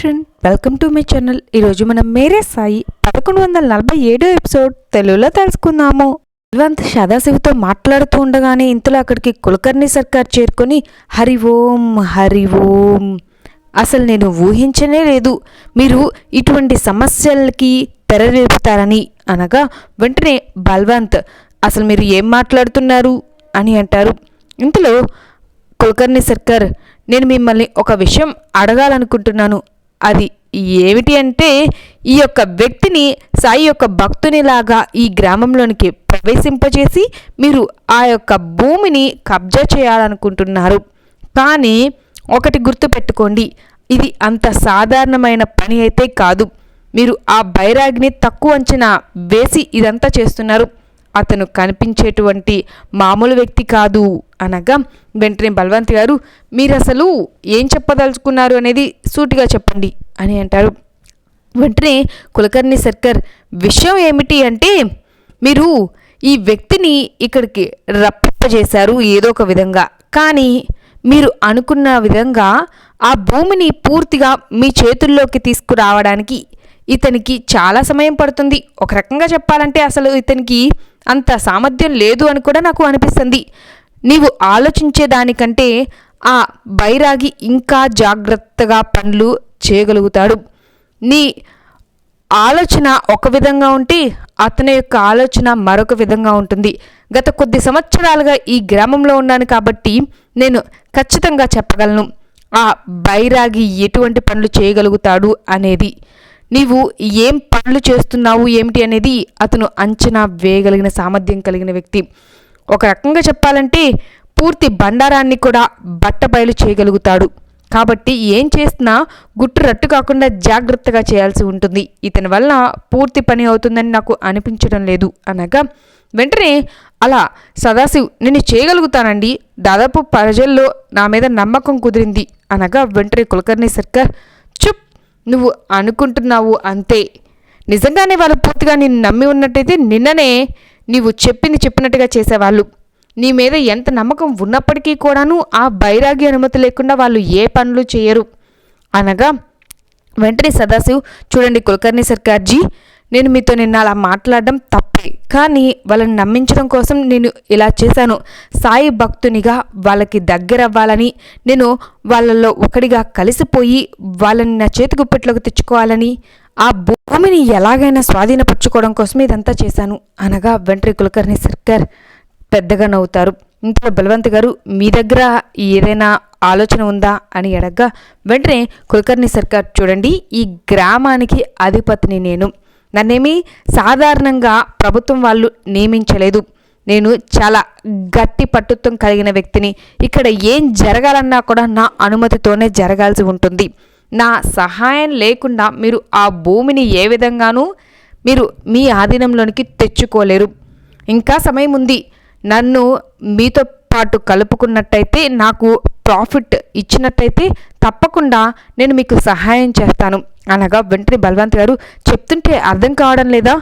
Friend welcome to my channel ఈరోజు మనం మేరే సాయి పదకొండు వందల నలభై ఏడో ఎపిసోడ్ తెలుగులో తెలుసుకుందాము. బల్వంత్ సదాశివతో మాట్లాడుతూ ఉండగానే ఇంతలో అక్కడికి కులకర్ణి సర్కార్ చేరుకొని హరి ఓం హరి ఓం. అసలు నేను ఊహించనే లేదు. మీరు ఇటువంటి సమస్యలకి తెరవేపుతారని అనగా వెంటనే బల్వంత్ అసలు మీరు ఏం మాట్లాడుతున్నారు? అని అంటారు. ఇంతలో కులకర్ణి సర్కార్ నేను మిమ్మల్ని ఒక విషయం అడగాలనుకుంటున్నాను. అది ఏమిటి అంటే ఈ యొక్క వ్యక్తిని సాయి యొక్క భక్తునిలాగా ఈ గ్రామంలోనికి ప్రవేశింపజేసి మీరు ఆ యొక్క భూమిని కబ్జా చేయాలనుకుంటున్నారు. కానీ ఒకటి గుర్తుపెట్టుకోండి ఇది అంత సాధారణమైన పని అయితే కాదు. మీరు ఆ బైరాగ్ని తక్కువ అంచనా వేసి ఇదంతా చేస్తున్నారు. అతను కనిపించేటువంటి మామూలు వ్యక్తి కాదు అనగా వెంటనే బలవంత్ గారు మీరు అసలు ఏం చెప్పదలుచుకున్నారు? అనేది సూటిగా చెప్పండి. అని అంటారు. వెంటనే కులకర్ణి సర్కర్ విషయం ఏమిటి అంటే మీరు ఈ వ్యక్తిని ఇక్కడికి రప్పింపజేశారు ఏదో ఒక విధంగా. కానీ మీరు అనుకున్న విధంగా ఆ భూమిని పూర్తిగా మీ చేతుల్లోకి తీసుకురావడానికి ఇతనికి చాలా సమయం పడుతుంది. ఒక రకంగా చెప్పాలంటే అసలు ఇతనికి అంత సామర్థ్యం లేదు అని కూడా నాకు అనిపిస్తుంది. నీవు ఆలోచించే దానికంటే ఆ బైరాగి ఇంకా జాగ్రత్తగా పనులు చేయగలుగుతాడు. నీ ఆలోచన ఒక విధంగా ఉంటే అతని యొక్క ఆలోచన మరొక విధంగా ఉంటుంది. గత కొద్ది సంవత్సరాలుగా ఈ గ్రామంలో ఉన్నాను కాబట్టి నేను ఖచ్చితంగా చెప్పగలను. ఆ బైరాగి ఎటువంటి పనులు చేయగలుగుతాడు అనేది. నీవు ఏం పనులు చేస్తున్నావు ఏమిటి అనేది అతను అంచనా వేయగలిగిన సామర్థ్యం కలిగిన వ్యక్తి. ఒక రకంగా చెప్పాలంటే పూర్తి బండారాన్ని కూడా బట్టబయలు చేయగలుగుతాడు. కాబట్టి ఏం చేసినా గుట్టు రట్టు కాకుండా జాగ్రత్తగా చేయాల్సి ఉంటుంది. ఇతని వల్ల పూర్తి పని అవుతుందని నాకు అనిపించడం లేదు. అనగా వెంటనే అలా సదాశివ్ నేను చేయగలుగుతానండి. దాదాపు ప్రజల్లో నా మీద నమ్మకం కుదిరింది. అనగా వెంటనే కులకర్ణి సర్కార్ చుప్ నువ్వు అనుకుంటున్నావు అంతే. నిజంగానే వాళ్ళు పూర్తిగా నిన్ను నమ్మి ఉన్నట్టయితే నిన్ననే నీవు చెప్పింది చెప్పినట్టుగా చేసేవాళ్ళు. నీ మీద ఎంత నమ్మకం ఉన్నప్పటికీ కూడాను ఆ బైరాగి అనుమతి లేకుండా వాళ్ళు ఏ పనులు చేయరు. అనగా వెంటనే సదాశివ్ చూడండి కులకర్ణి సర్కార్జీ నేను మీతో నిన్న అలా మాట్లాడడం తప్పే కానీ వాళ్ళని నమ్మించడం కోసం నేను ఇలా చేశాను. సాయి భక్తునిగా వాళ్ళకి దగ్గర అవ్వాలని నేను వాళ్ళల్లో ఒకడిగా కలిసిపోయి వాళ్ళని నా చేతి గుప్పెట్లోకి తెచ్చుకోవాలని ఆ భూమిని ఎలాగైనా స్వాధీనపరచుకోవడం కోసం ఇదంతా చేశాను. అనగా వెంట్రి కులకర్ణి సర్కార్ పెద్దగా నవ్వుతారు. ఇంతలో బలవంత్ గారు మీ దగ్గర ఏదైనా ఆలోచన ఉందా? అని అడగ్గా వెంటనే కులకర్ణి సర్కార్ చూడండి ఈ గ్రామానికి అధిపతిని నేను. నన్నేమి సాధారణంగా ప్రభుత్వం వాళ్ళు నియమించలేదు. నేను చాలా గట్టి పట్టుత్వం కలిగిన వ్యక్తిని. ఇక్కడ ఏం జరగాలన్నా కూడా నా అనుమతితోనే జరగాల్సి ఉంటుంది. నా సహాయం లేకుండా మీరు ఆ భూమిని ఏ విధంగానూ మీరు మీ ఆధీనంలోనికి తెచ్చుకోలేరు. ఇంకా సమయం ఉంది. నన్ను మీతో పాటు కలుపుకున్నట్టయితే నాకు ప్రాఫిట్ ఇచ్చినట్టయితే తప్పకుండా నేను మీకు సహాయం చేస్తాను. అనగా వెంటనే బలవంత్ గారు చెప్తుంటే అర్థం కావడం లేదా?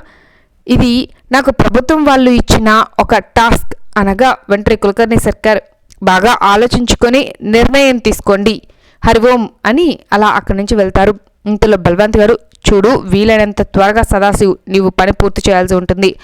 ఇది నాకు ప్రభుత్వం వాళ్ళు ఇచ్చిన ఒక టాస్క్. అనగా వెంటనే కులకర్ణి సర్కార్ బాగా ఆలోచించుకొని నిర్ణయం తీసుకోండి. హరి ఓం అని అలా అక్కడి నుంచి వెళ్తారు. ఇంతలో బలవంత్ గారు చూడు వీలైనంత త్వరగా సదాశివ్ నీవు పని పూర్తి చేయాల్సి ఉంటుంది.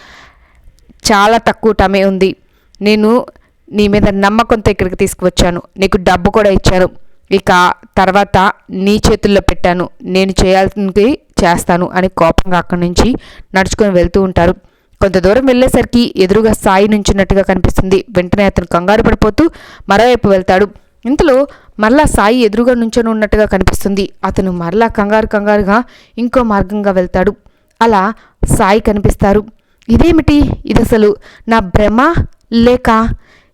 చాలా తక్కువ టమే ఉంది. నేను నీ మీద నమ్మకంతో ఇక్కడికి తీసుకువచ్చాను. నీకు డబ్బు కూడా ఇచ్చాను ఇక తర్వాత నీ చేతుల్లో పెట్టాను. నేను చేయాల్సింది చేస్తాను అని కోపంగా అక్కడి నుంచి నడుచుకొని వెళ్తూ ఉంటారు. కొంత దూరం వెళ్ళేసరికి ఎదురుగా సాయి నుంచున్నట్టుగా కనిపిస్తుంది. వెంటనే అతను కంగారు పడిపోతూ మరోవైపు వెళ్తాడు. ఇంతలో మరలా సాయి ఎదురుగా నుంచొని ఉన్నట్టుగా కనిపిస్తుంది. అతను మరలా కంగారు కంగారుగా ఇంకో మార్గంగా వెళ్తాడు. అలా సాయి కనిపిస్తారు. ఇదేమిటి? ఇది అసలు నా భ్రమ? లేక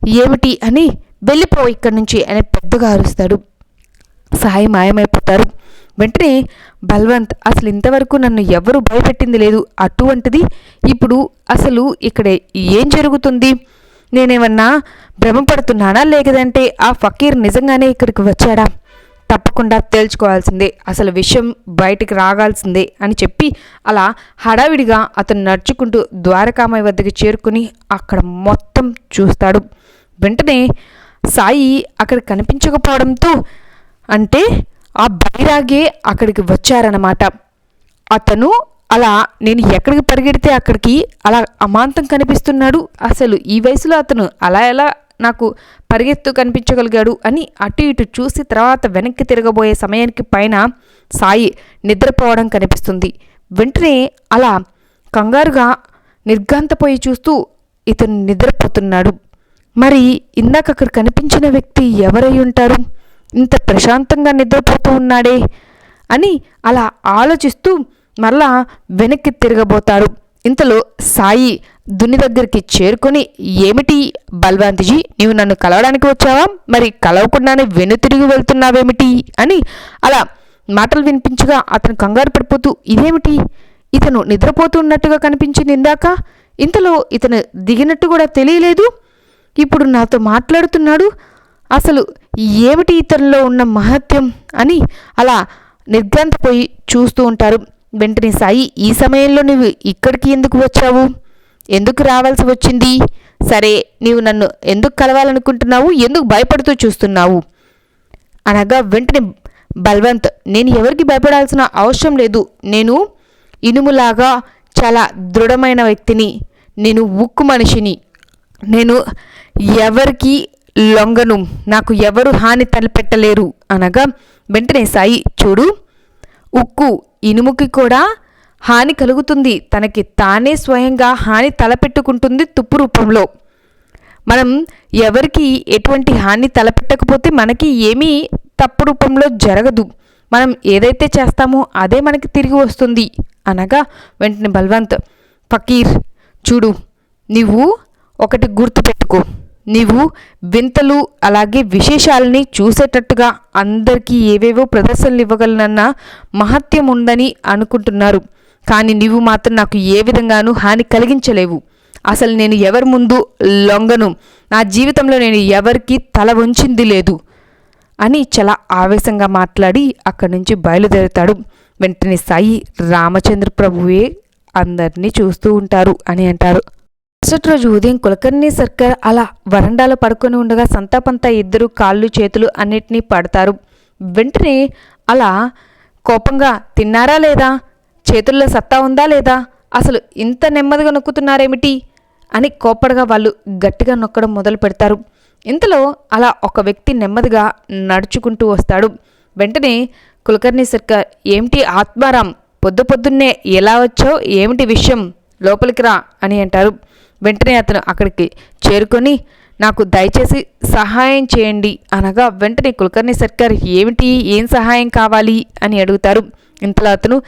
ఏమిటి అని వెళ్ళిపో ఇక్కడి నుంచి అని పెద్దగా అరుస్తాడు. సాయి మాయమైపోతారు. వెంటనే బల్వంత్ అసలు ఇంతవరకు నన్ను ఎవరు భయపెట్టింది లేదు. అటువంటిది ఇప్పుడు అసలు ఇక్కడ ఏం జరుగుతుంది? నేనేమన్నా భ్రమపడుతున్నానా లేకదంటే ఆ ఫకీర్ నిజంగానే ఇక్కడికి వచ్చాడా? తప్పకుండా తేల్చుకోవాల్సిందే. అసలు విషయం బయటికి రాగాల్సిందే అని చెప్పి అలా హడావిడిగా అతను నడుచుకుంటూ ద్వారకామయ్య వద్దకు చేరుకుని అక్కడ మొత్తం చూస్తాడు. వెంటనే సాయి అక్కడ కనిపించకపోవడంతో అంటే ఆ బైరాగే అక్కడికి వచ్చారన్నమాట. అతను అలా నేను ఎక్కడికి పరిగెడితే అక్కడికి అలా అమాంతం కనిపిస్తున్నాడు. అసలు ఈ వయసులో అతను అలా ఎలా నాకు పరిగెత్తు కనిపించగలిగాడు అని అటు ఇటు చూసి తర్వాత వెనక్కి తిరగబోయే సమయానికి పైన సాయి నిద్రపోవడం కనిపిస్తుంది. వెంటనే అలా కంగారుగా నిర్ఘాంతపోయి చూస్తూ ఇతను నిద్రపోతున్నాడు. మరి ఇందాక అక్కడ కనిపించిన వ్యక్తి ఎవరై ఉంటారు? ఇంత ప్రశాంతంగా నిద్రపోతూ ఉన్నాడే అని అలా ఆలోచిస్తూ మరలా వెనక్కి తిరగబోతాడు. ఇంతలో సాయి దున్ని దగ్గరికి చేరుకొని ఏమిటి బల్వాంతిజీ నీవు నన్ను కలవడానికి వచ్చావా? మరి కలవకుండానే వెనుతిరిగి వెళ్తున్నావేమిటి? అని అలా మాటలు వినిపించగా అతను కంగారు పడిపోతూ ఇదేమిటి? ఇతను నిద్రపోతున్నట్టుగా కనిపించింది ఇందాక? ఇంతలో ఇతను దిగినట్టు కూడా తెలియలేదు? ఇప్పుడు నాతో మాట్లాడుతున్నాడు? అసలు ఏమిటి ఇతనిలో ఉన్న మహత్యం? అని అలా నిర్ఘాంతపోయి చూస్తూ ఉంటారు. వెంటనే సాయి ఈ సమయంలో నువ్వు ఇక్కడికి ఎందుకు వచ్చావు? ఎందుకు రావాల్సి వచ్చింది? సరే నీవు నన్ను ఎందుకు కలవాలనుకుంటున్నావు? ఎందుకు భయపడుతూ చూస్తున్నావు? అనగా వెంటనే బల్వంత్ నేను ఎవరికి భయపడాల్సిన అవసరం లేదు. నేను ఇనుములాగా చాలా దృఢమైన వ్యక్తిని. నేను ఉక్కు మనిషిని. నేను ఎవరికి లొంగను. నాకు ఎవరు హాని తలపెట్టలేరు. అనగా వెంటనే సాయి చూడు ఉక్కు ఇనుముకి కూడా హాని కలుగుతుంది. తనకి తానే స్వయంగా హాని తలపెట్టుకుంటుంది తుప్పు రూపంలో. మనం ఎవరికి ఎటువంటి హాని తలపెట్టకపోతే మనకి ఏమీ తప్పు రూపంలో జరగదు. మనం ఏదైతే చేస్తామో అదే మనకి తిరిగి వస్తుంది. అనగా వెంటనే బల్వంత్ ఫకీర్ చూడు నువ్వు ఒకటి గుర్తుపెట్టుకో నీవు వింతలు అలాగే విశేషాలని చూసేటట్టుగా అందరికీ ఏవేవో ప్రదర్శనలు ఇవ్వగలనన్న మహత్యం ఉందని అనుకుంటున్నారు. కానీ నీవు మాత్రం నాకు ఏ విధంగానూ హాని కలిగించలేవు. అసలు నేను ఎవరి ముందు లొంగను? నా జీవితంలో నేను ఎవరికి తల వంచింది లేదు. అని చాలా ఆవేశంగా మాట్లాడి అక్కడి నుంచి బయలుదేరుతాడు. వెంటనే సాయి రామచంద్ర ప్రభువే అందరినీ చూస్తూ ఉంటారు అని అంటారు. మరుసటి రోజు ఉదయం కులకర్ణి సర్కార్ అలా వరండాలో పడుకొని ఉండగా సంతాపంతా ఇద్దరు కాళ్ళు చేతులు అన్నిటినీ పడతారు. వెంటనే అలా కోపంగా తిన్నారా లేదా? చేతుల్లో సత్తా ఉందా లేదా? అసలు ఇంత నెమ్మదిగా నొక్కుతున్నారేమిటి? అని కోపడగా వాళ్ళు గట్టిగా నొక్కడం మొదలు పెడతారు. ఇంతలో అలా ఒక వ్యక్తి నెమ్మదిగా నడుచుకుంటూ వస్తాడు. వెంటనే కులకర్ణి సర్కార్ ఏమిటి ఆత్మారాం? పొద్దు పొద్దున్నే ఎలా వచ్చావు? ఏమిటి విషయం? లోపలికి రా అని అంటారు. వెంటనే అతను అక్కడికి చేరుకొని నాకు దయచేసి సహాయం చేయండి అనగా వెంటనే కులకర్ణి సర్కార్ ఏమిటి? ఏం సహాయం కావాలి? అని అడుగుతారు. ఇంతలో అతను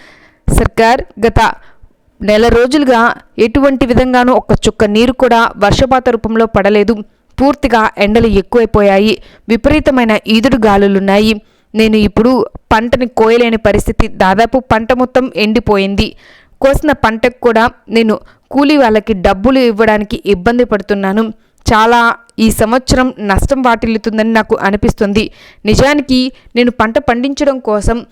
సర్కార్ గత నెల రోజులుగా ఎటువంటి విధంగానూ ఒక్క చుక్క నీరు కూడా వర్షపాత రూపంలో పడలేదు. పూర్తిగా ఎండలు ఎక్కువైపోయాయి. విపరీతమైన ఈదుడు గాలులున్నాయి. నేను ఇప్పుడు పంటని కోయలేని పరిస్థితి. దాదాపు పంట మొత్తం ఎండిపోయింది. కోసిన పంటకు కూడా నేను కూలీ వాళ్ళకి డబ్బులు ఇవ్వడానికి ఇబ్బంది పడుతున్నాను. చాలా ఈ సంవత్సరం నష్టం వాటిల్లుతుందని నాకు అనిపిస్తుంది. నిజానికి నేను పంట పండించడం కోసం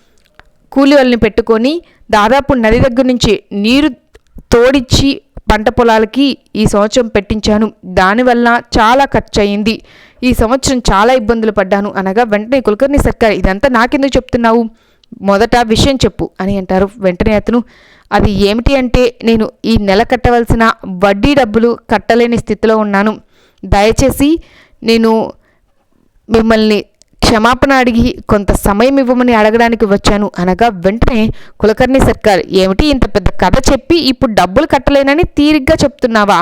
కూలి వాళ్ళని పెట్టుకొని దాదాపు నది దగ్గర నుంచి నీరు తోడిచ్చి పంట పొలాలకి ఈ సంవత్సరం పెట్టించాను. దానివల్ల చాలా ఖర్చు అయింది ఈ సంవత్సరం చాలా ఇబ్బందులు పడ్డాను అనగా వెంటనే కులకర్ణి సర్కార్ ఇదంతా నాకెందుకు చెప్తున్నావు? మొదట విషయం చెప్పు అని అంటారు. వెంటనే అతను అది ఏమిటి అంటే నేను ఈ నెల కట్టవలసిన వడ్డీ డబ్బులు కట్టలేని స్థితిలో ఉన్నాను. దయచేసి నేను మిమ్మల్ని క్షమాపణ అడిగి కొంత సమయం ఇవ్వమని అడగడానికి వచ్చాను అనగా వెంటనే కులకర్ణి సర్కార్ ఏమిటి ఇంత పెద్ద కథ చెప్పి ఇప్పుడు డబ్బులు కట్టలేనని తీరిగ్గా చెప్తున్నావా?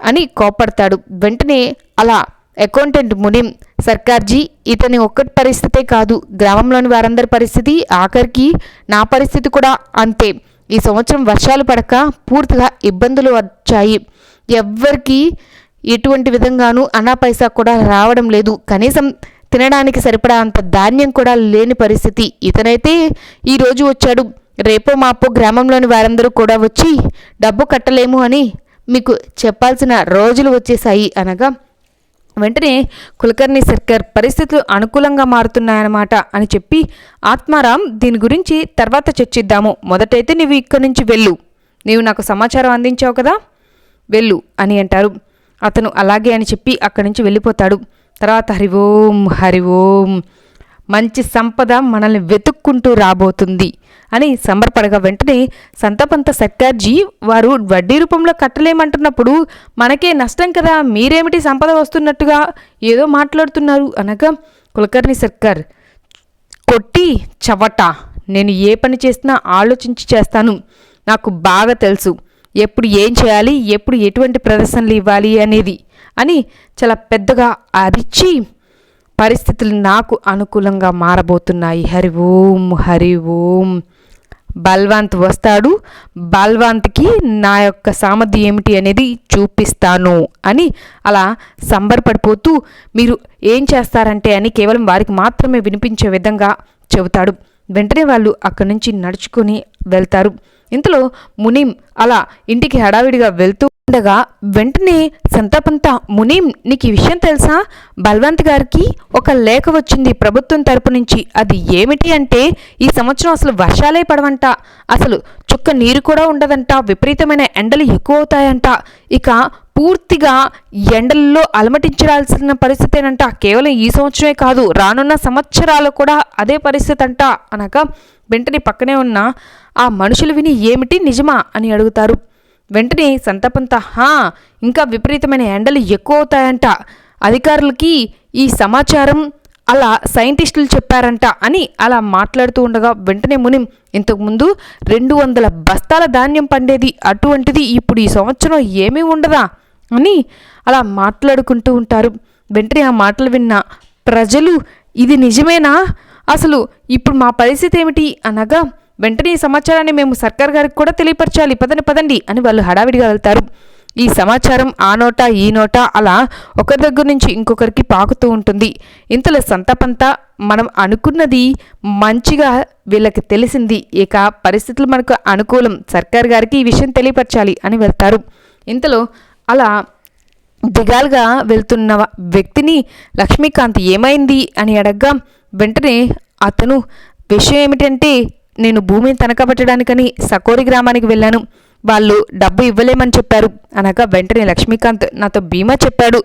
అని కోపడతాడు వెంటనే అలా అకౌంటెంట్ మునిం సర్కార్జీ ఇతని ఒక్కటి పరిస్థితే కాదు. గ్రామంలోని వారందరి పరిస్థితి ఆఖరికి నా పరిస్థితి కూడా అంతే. ఈ సంవత్సరం వర్షాలు పడక పూర్తిగా ఇబ్బందులు వచ్చాయి. ఎవ్వరికీ ఎటువంటి విధంగానూ అనా పైసా కూడా రావడం లేదు. కనీసం తినడానికి సరిపడా అంత ధాన్యం కూడా లేని పరిస్థితి. ఇతనైతే ఈరోజు వచ్చాడు. రేపో మాపో గ్రామంలోని వారందరూ కూడా వచ్చి డబ్బు కట్టలేము అని మీకు చెప్పాల్సిన రోజులు వచ్చేసాయి అనగా వెంటనే కులకర్ణి సర్కార్ పరిస్థితులు అనుకూలంగా మారుతున్నాయన్నమాట అని చెప్పి ఆత్మారాం దీని గురించి తర్వాత చర్చిద్దాము. మొదటైతే నీవు ఇక్కడి నుంచి వెళ్ళు. నీవు నాకు సమాచారం అందించావు కదా? వెళ్ళు అని అంటారు. అతను అలాగే అని చెప్పి అక్కడి నుంచి వెళ్ళిపోతాడు. తర్వాత హరి ఓం హరి ఓం. మంచి సంపద మనల్ని వెతుక్కుంటూ రాబోతుంది అని సంబరపడగా వెంటనే సంతపంత సర్కార్జీ వారు వడ్డీ రూపంలో కట్టలేమంటున్నప్పుడు మనకే నష్టం కదా మీరేమిటి సంపద వస్తున్నట్టుగా ఏదో మాట్లాడుతున్నారు అనగా కులకర్ణి సర్కార్ కొట్టి చవట నేను ఏ పని చేసినా ఆలోచించి చేస్తాను. నాకు బాగా తెలుసు. ఎప్పుడు ఏం చేయాలి? ఎప్పుడు ఎటువంటి ప్రదర్శనలు ఇవ్వాలి అనేది అని చాలా పెద్దగా అరిచి పరిస్థితులు నాకు అనుకూలంగా మారబోతున్నాయి. హరి ఓం హరి ఓం. బల్వంత్ వస్తాడు. బల్వంత్కి నా యొక్క సామర్థ్యం ఏమిటి అనేది చూపిస్తాను అని అలా సంబరపడిపోతూ మీరు ఏం చేస్తారంటే అని కేవలం వారికి మాత్రమే వినిపించే విధంగా చెబుతాడు. వెంటనే వాళ్ళు అక్కడి నుంచి నడుచుకొని వెళ్తారు. ఇంతలో మునీం అలా ఇంటికి హడావిడిగా వెళ్తూ ఉండగా వెంటనే సంతాపంతా మునీం నీకు ఈ విషయం తెలుసా? బల్వంత్ గారికి ఒక లేఖ వచ్చింది ప్రభుత్వం తరపు నుంచి. అది ఏమిటి అంటే ఈ సంవత్సరం అసలు వర్షాలే పడవంట. అసలు చుక్క నీరు కూడా ఉండదంట. విపరీతమైన ఎండలు ఎక్కువ అవుతాయంట. ఇక పూర్తిగా ఎండల్లో అలమటించాల్సిన పరిస్థితేనంట. కేవలం ఈ సంవత్సరమే కాదు రానున్న సంవత్సరాలు కూడా అదే పరిస్థితి అంట అనగా వెంటనే పక్కనే ఉన్న ఆ మనుషులు విని ఏమిటి నిజమా అని అడుగుతారు. వెంటనే సంతపంత హా ఇంకా విపరీతమైన ఎండలు ఎక్కువ అవుతాయంట. అధికారులకి ఈ సమాచారం అలా సైంటిస్టులు చెప్పారంట అని అలా మాట్లాడుతూ ఉండగా వెంటనే మునిం ఇంతకుముందు రెండు వందల బస్తాల ధాన్యం పండేది అటువంటిది ఇప్పుడు ఈ సంవత్సరం ఏమీ ఉండదా అని అలా మాట్లాడుకుంటూ ఉంటారు. వెంటనే ఆ మాటలు విన్న ప్రజలు ఇది నిజమేనా? అసలు ఇప్పుడు మా పరిస్థితి ఏమిటి? అనగా వెంటనే ఈ సమాచారాన్ని మేము సర్కార్ గారికి కూడా తెలియపరచాలి. పదండి పదండి అని వాళ్ళు హడావిడిగా వెళ్తారు. ఈ సమాచారం ఆ నోట ఈ నోట అలా ఒకరి దగ్గర నుంచి ఇంకొకరికి పాకుతూ ఉంటుంది. ఇంతలో సంతపంతా మనం అనుకున్నది మంచిగా వీళ్ళకి తెలిసింది. ఇక పరిస్థితులు మనకు అనుకూలం. సర్కార్ గారికి ఈ విషయం తెలియపరచాలి అని వెళ్తారు. ఇంతలో అలా దిగాలుగా వెళ్తున్న వ్యక్తిని లక్ష్మీకాంత్ ఏమైంది అని అడగ్గా వెంటనే అతను విషయం ఏమిటంటే నేను భూమిని తనకబట్టడానికని సకోరి గ్రామానికి వెళ్ళాను. వాళ్ళు డబ్బు ఇవ్వలేమని చెప్పారు. అనగా వెంటనే లక్ష్మీకాంత్ నాతో బీమా చెప్పాడు.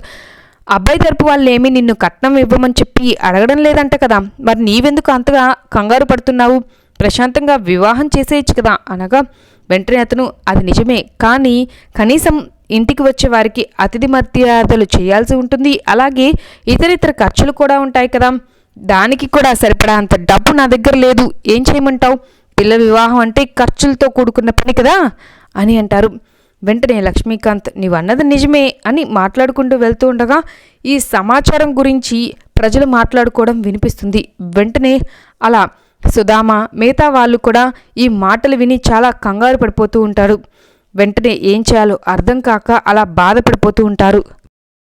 అబ్బాయి తరపు వాళ్ళు ఏమీ నిన్ను కట్నం ఇవ్వమని చెప్పి అడగడం లేదంట కదా. మరి నీవెందుకు అంతగా కంగారు పడుతున్నావు? ప్రశాంతంగా వివాహం చేసేయచ్చు కదా. అనగా వెంటనే అతను అది నిజమే కానీ కనీసం ఇంటికి వచ్చే వారికి అతిథి మర్యాదలు చేయాల్సి ఉంటుంది. అలాగే ఇతర ఇతర ఖర్చులు కూడా ఉంటాయి కదా. దానికి కూడా సరిపడా అంత డబ్బు నా దగ్గర లేదు. ఏం చేయమంటావు? పిల్ల వివాహం అంటే ఖర్చులతో కూడుకున్న పని కదా. అని అంటారు. వెంటనే లక్ష్మీకాంత్ నీవన్నది నిజమే అని మాట్లాడుకుంటూ వెళ్తూ ఉండగా ఈ సమాచారం గురించి ప్రజలు మాట్లాడుకోవడం వినిపిస్తుంది. వెంటనే అలా సుధామ మిగతా వాళ్ళు కూడా ఈ మాటలు విని చాలా కంగారు పడిపోతూ ఉంటారు. వెంటనే ఏం చేయాలో అర్థం కాక అలా బాధపడిపోతూ ఉంటారు.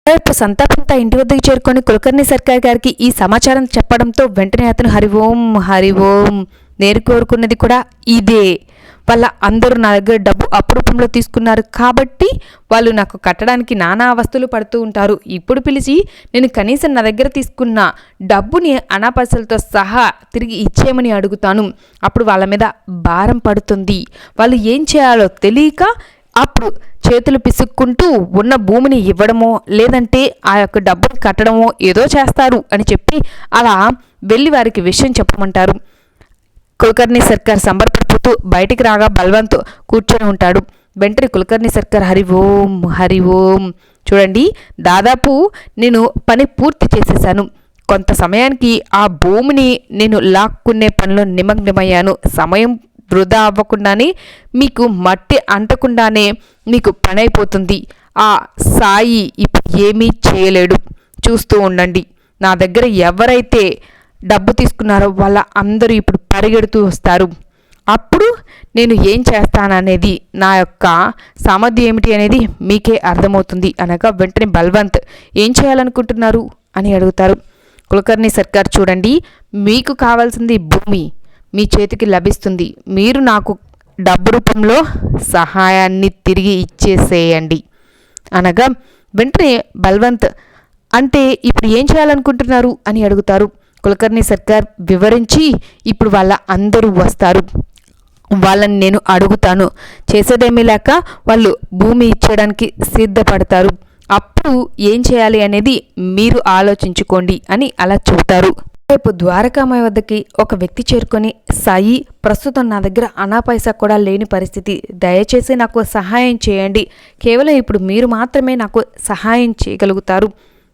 రేపు సంతాపంతా ఇంటి వద్దకు చేరుకొని కులకర్ణి సర్కార్ గారికి ఈ సమాచారం చెప్పడంతో వెంటనే అతను హరి ఓం హరి ఓం నేను కోరుకున్నది కూడా ఇదే. వాళ్ళ అందరూ నా దగ్గర డబ్బు అపురూపంలో తీసుకున్నారు. కాబట్టి వాళ్ళు నాకు కట్టడానికి నానా అవస్థలు పడుతూ ఉంటారు. ఇప్పుడు పిలిచి నేను కనీసం నా దగ్గర తీసుకున్న డబ్బుని అనాపైసలతో సహా తిరిగి ఇచ్చేయమని అడుగుతాను. అప్పుడు వాళ్ళ మీద భారం పడుతుంది. వాళ్ళు ఏం చేయాలో తెలియక అప్పుడు చేతులు పిసుక్కుంటూ ఉన్న భూమిని ఇవ్వడమో లేదంటే ఆ యొక్క డబ్బును కట్టడమో ఏదో చేస్తారు అని చెప్పి అలా వెళ్ళి వారికి విషయం చెప్పమంటారు. కులకర్ణి సర్కార్ సంబరపడిపోతూ బయటికి రాగా బల్వంత్ కూర్చొని ఉంటాడు. వెంటనే కులకర్ణి సర్కార్ హరి ఓం హరి ఓం. చూడండి దాదాపు నేను పని పూర్తి చేసేసాను. కొంత సమయానికి ఆ భూమిని నేను లాక్కునే పనిలో నిమగ్నమయ్యాను. సమయం వృధా అవ్వకుండానే మీకు మట్టి అంటకుండానే మీకు పని అయిపోతుంది ఆ సాయి ఇప్పుడు ఏమీ చేయలేడు. చూస్తూ ఉండండి. నా దగ్గర ఎవరైతే డబ్బు తీసుకున్నారో వాళ్ళ అందరూ ఇప్పుడు పరిగెడుతూ వస్తారు. అప్పుడు నేను ఏం చేస్తాననేది నా యొక్క సామర్థ్యం ఏమిటి అనేది మీకే అర్థమవుతుంది అనగా వెంటనే బల్వంత్ ఏం చేయాలనుకుంటున్నారు అని అడుగుతారు. కులకర్ణి సర్కార్ చూడండి మీకు కావాల్సింది భూమి మీ చేతికి లభిస్తుంది మీరు నాకు డబ్బు రూపంలో సహాయాన్ని తిరిగి ఇచ్చేసేయండి. అనగా వెంటనే బల్వంత్ అంటే ఇప్పుడు ఏం చేయాలనుకుంటున్నారు అని అడుగుతారు. కులకర్ణి సర్కార్ వివరించి ఇప్పుడు వాళ్ళ అందరూ వస్తారు. వాళ్ళని నేను అడుగుతాను. చేసేదేమీ లేక వాళ్ళు భూమి ఇచ్చేయడానికి సిద్ధపడతారు. అప్పుడు ఏం చేయాలి అనేది మీరు ఆలోచించుకోండి అని అలా చెబుతారు. రేపు ద్వారకామాయ వద్దకి ఒక వ్యక్తి చేరుకొని సాయి ప్రస్తుతం నా దగ్గర అనా పైసా కూడా లేని పరిస్థితి. దయచేసి నాకు సహాయం చేయండి. కేవలం ఇప్పుడు మీరు మాత్రమే నాకు సహాయం చేయగలుగుతారు.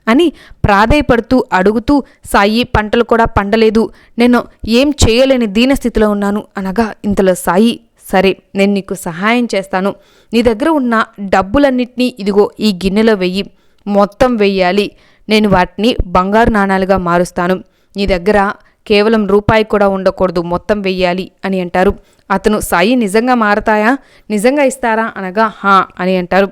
అని ప్రాధేయపడుతూ అడుగుతూ సాయి పంటలు కూడా పండలేదు. నేను ఏం చేయలేని దీనస్థితిలో ఉన్నాను. అనగా ఇంతలో సాయి సరే నేను నీకు సహాయం చేస్తాను. నీ దగ్గర ఉన్న డబ్బులన్నింటినీ ఇదిగో ఈ గిన్నెలో వెయ్యి మొత్తం వెయ్యాలి నేను వాటిని బంగారు నాణాలుగా మారుస్తాను. నీ దగ్గర కేవలం రూపాయి కూడా ఉండకూడదు. మొత్తం వెయ్యాలి అని అంటారు. అతను సాయి నిజంగా మారతాయా? నిజంగా ఇస్తారా? అనగా హా అని అంటారు.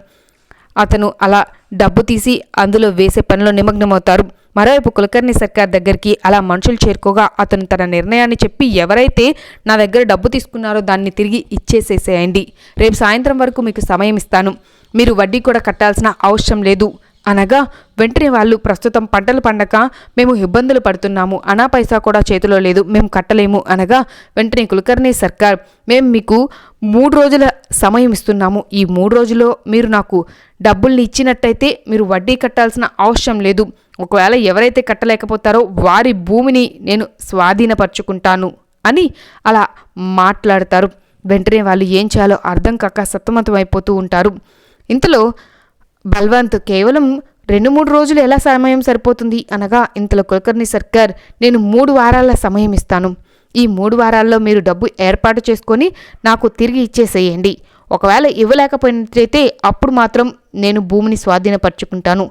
అతను అలా డబ్బు తీసి అందులో వేసే పనిలో నిమగ్నమవుతారు. మరోవైపు కులకర్ణి సర్కార్ దగ్గరికి అలా మనుషులు చేరుకోగా అతను తన నిర్ణయాన్ని చెప్పి ఎవరైతే నా దగ్గర డబ్బు తీసుకున్నారో దాన్ని తిరిగి ఇచ్చేసేసేయండి. రేపు సాయంత్రం వరకు మీకు సమయం ఇస్తాను. మీరు వడ్డీ కూడా కట్టాల్సిన అవసరం లేదు. అనగా వెంటనే వాళ్ళు ప్రస్తుతం పంటలు పండక మేము ఇబ్బందులు పడుతున్నాము అనా పైసా కూడా చేతిలో లేదు మేము కట్టలేము అనగా వెంటనే కులకర్ణి సర్కార్ మేము మీకు మూడు రోజుల సమయం ఇస్తున్నాము ఈ మూడు రోజుల్లో మీరు నాకు డబ్బుల్ని ఇచ్చినట్టయితే మీరు వడ్డీ కట్టాల్సిన అవసరం లేదు. ఒకవేళ ఎవరైతే కట్టలేకపోతారో వారి భూమిని నేను స్వాధీనపరుచుకుంటాను అని అలా మాట్లాడతారు. వెంటనే వాళ్ళు ఏం చేయాలో అర్థం కాక సత్తమతం అయిపోతూ ఉంటారు. ఇంతలో బల్వంత్ కేవలం రెండు మూడు రోజులు ఎలా సమయం సరిపోతుంది అనగా ఇంతలో కులకర్ణి సర్కార్ నేను మూడు వారాల సమయం ఇస్తాను. ఈ మూడు వారాల్లో మీరు డబ్బు ఏర్పాటు చేసుకొని నాకు తిరిగి ఇచ్చేసేయండి. ఒకవేళ ఇవ్వలేకపోయినట్లయితే అప్పుడు మాత్రం నేను భూమిని స్వాధీనపరుచుకుంటాను.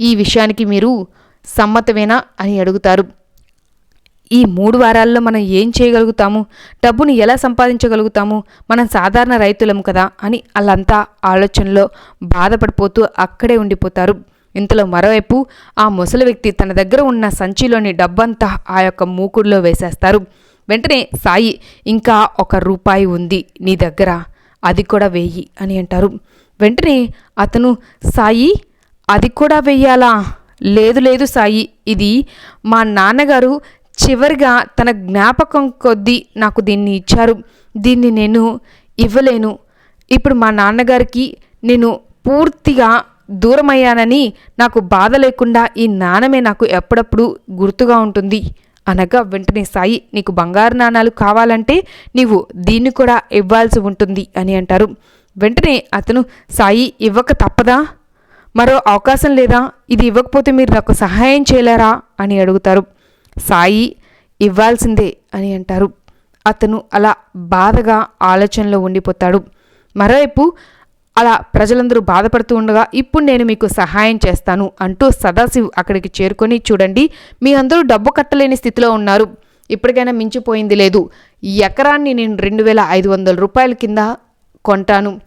ఈ విషయానికి మీరు సమ్మతమేనా అని అడుగుతారు. ఈ మూడు వారాల్లో మనం ఏం చేయగలుగుతాము? డబ్బుని ఎలా సంపాదించగలుగుతాము? మనం సాధారణ రైతులం కదా అని వాళ్ళంతా ఆలోచనలో బాధపడిపోతూ అక్కడే ఉండిపోతారు. ఇంతలో మరోవైపు ఆ ముసలి వ్యక్తి తన దగ్గర ఉన్న సంచిలోని డబ్బంతా ఆ యొక్క మూకుడులో వేసేస్తారు. వెంటనే సాయి ఇంకా ఒక రూపాయి ఉంది నీ దగ్గర అది కూడా వెయ్యి అని అంటారు. వెంటనే అతను సాయి అది కూడా వెయ్యాలా లేదు లేదు సాయి ఇది మా నాన్నగారు చివరిగా తన జ్ఞాపకం కొద్దీ నాకు దీన్ని ఇచ్చారు. దీన్ని నేను ఇవ్వలేను. ఇప్పుడు మా నాన్నగారికి నేను పూర్తిగా దూరమయ్యానని నాకు బాధ లేకుండా ఈ నాణమే నాకు ఎప్పుడప్పుడు గుర్తుగా ఉంటుంది. అనగా వెంటనే సాయి నీకు బంగారు నాణాలు కావాలంటే నీవు దీన్ని కూడా ఇవ్వాల్సి ఉంటుంది అని అంటారు. వెంటనే అతను సాయి ఇవ్వక తప్పదా? మరో అవకాశం లేదా? ఇది ఇవ్వకపోతే మీరు నాకు సహాయం చేయలేరా? అని అడుగుతారు. సాయి ఇవ్వాల్సిందే అని అంటారు. అతను అలా బాధగా ఆలోచనలో ఉండిపోతాడు. మరోవైపు అలా ప్రజలందరూ బాధపడుతూ ఉండగా ఇప్పుడు నేను మీకు సహాయం చేస్తాను అంటూ సదాశివ్ అక్కడికి చేరుకొని చూడండి మీ అందరూ డబ్బు కట్టలేని స్థితిలో ఉన్నారు. ఇప్పటికైనా మించిపోయింది లేదు. ఎకరాన్ని నేను రెండు వేల ఐదు వందల రూపాయల కింద కొంటాను.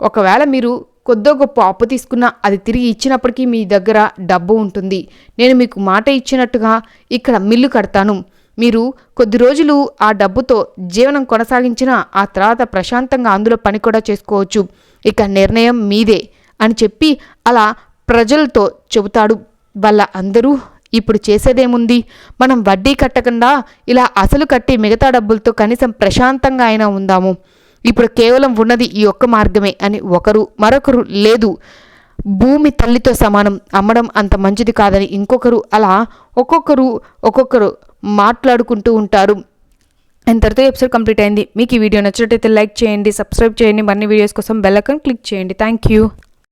ఒకవేళ మీరు కొద్దో గొప్ప అప్పు తీసుకున్నా అది తిరిగి ఇచ్చినప్పటికీ మీ దగ్గర డబ్బు ఉంటుంది. నేను మీకు మాట ఇచ్చినట్టుగా ఇక్కడ మిల్లు కడతాను. మీరు కొద్ది రోజులు ఆ డబ్బుతో జీవనం కొనసాగించిన ఆ తర్వాత ప్రశాంతంగా అందులో పని కూడా చేసుకోవచ్చు. ఇక నిర్ణయం మీదే అని చెప్పి అలా ప్రజలతో చెబుతాడు. వాళ్ళ అందరూ ఇప్పుడు చేసేదేముంది? మనం వడ్డీ కట్టకుండా ఇలా అసలు కట్టి మిగతా డబ్బులతో కనీసం ప్రశాంతంగా అయినా ఉందాము. ఇప్పుడు కేవలం ఉన్నది ఈ ఒక్క మార్గమే అని ఒకరు మరొకరు లేదు. భూమి తల్లితో సమానం అమ్మడం అంత మంచిది కాదని ఇంకొకరు అలా ఒక్కొక్కరు ఒక్కొక్కరు మాట్లాడుకుంటూ ఉంటారు. ఇంతటితో ఎపిసోడ్ కంప్లీట్ అయింది. మీకు ఈ వీడియో నచ్చినట్టయితే లైక్ చేయండి సబ్స్క్రైబ్ చేయండి. మరిన్ని వీడియోస్ కోసం బెల్ ఐకాన్ క్లిక్ చేయండి. Thank you